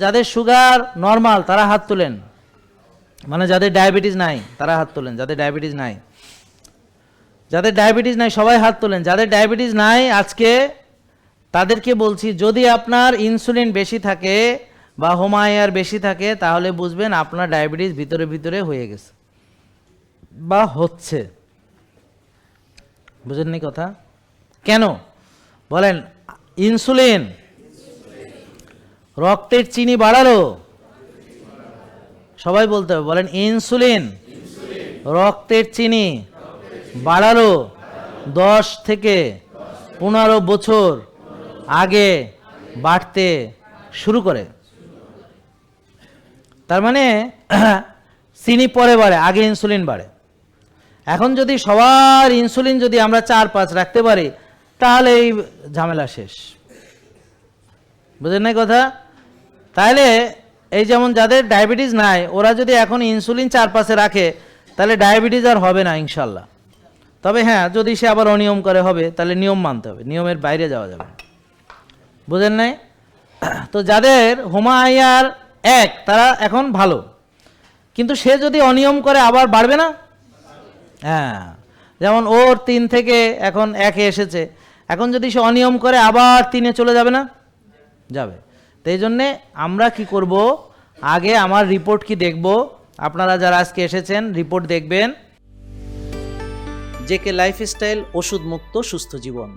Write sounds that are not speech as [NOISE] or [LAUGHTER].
যাদের sugar normal, তারা হাত তোলেন। মানে যাদের ডায়াবেটিস নাই, তারা হাত তোলেন। যাদের ডায়াবেটিস নাই। যাদের ডায়াবেটিস নাই, সবাই হাত তোলেন। যাদের ডায়াবেটিস নাই, আজকে তাদেরকে বলছি, যদি আপনার ইনসুলিন বেশি থাকে বা হোমায়ার বেশি থাকে, তাহলে বুঝবেন আপনার ডায়াবেটিস ভিতরে ভিতরে হয়ে গেছে। বা হচ্ছে। বুঝেননি কথা? কেন? বলেন, ইনসুলিন রক্তের চিনি বাড়ালো। সবাই বলতে হবে, বলেন ইনসুলিন। রক্তের চিনি বাড়ালো দশ থেকে পনেরো বছর আগে বাড়তে শুরু করে। তার মানে [CLEARS THROAT] চিনি পরে বাড়ে, আগে ইনসুলিন বাড়ে। এখন যদি সবার ইনসুলিন যদি আমরা চার পাঁচ রাখতে পারি, তাহলে এই ঝামেলা শেষ। বুঝলেন না কথা? তাহলে এই যেমন যাদের ডায়াবেটিস নাই, ওরা যদি এখন ইনসুলিন চারপাশে রাখে, তাহলে ডায়াবেটিস আর হবে না ইনশাল্লাহ। তবে হ্যাঁ যদি সে আবার অনিয়ম করে হবে, তাহলে নিয়ম মানতে হবে, নিয়মের বাইরে যাওয়া যাবে। বুঝেন নাই? [CLEARS THROAT] তো যাদের হোমায়ার এক, তারা এখন ভালো। কিন্তু সে যদি অনিয়ম করে আবার বাড়বে না? হ্যাঁ যেমন ওর তিন থেকে এখন একে এসেছে। এখন যদি সে অনিয়ম করে আবার তিনে চলে যাবে না? যাবে। এই জন্যে আমরা কি করব? আগে আমার রিপোর্ট কি দেখব? আপনারা যারা আজকে এসেছেন রিপোর্ট দেখবেন। জেকে লাইফস্টাইল ওষুধ মুক্ত সুস্থ জীবন।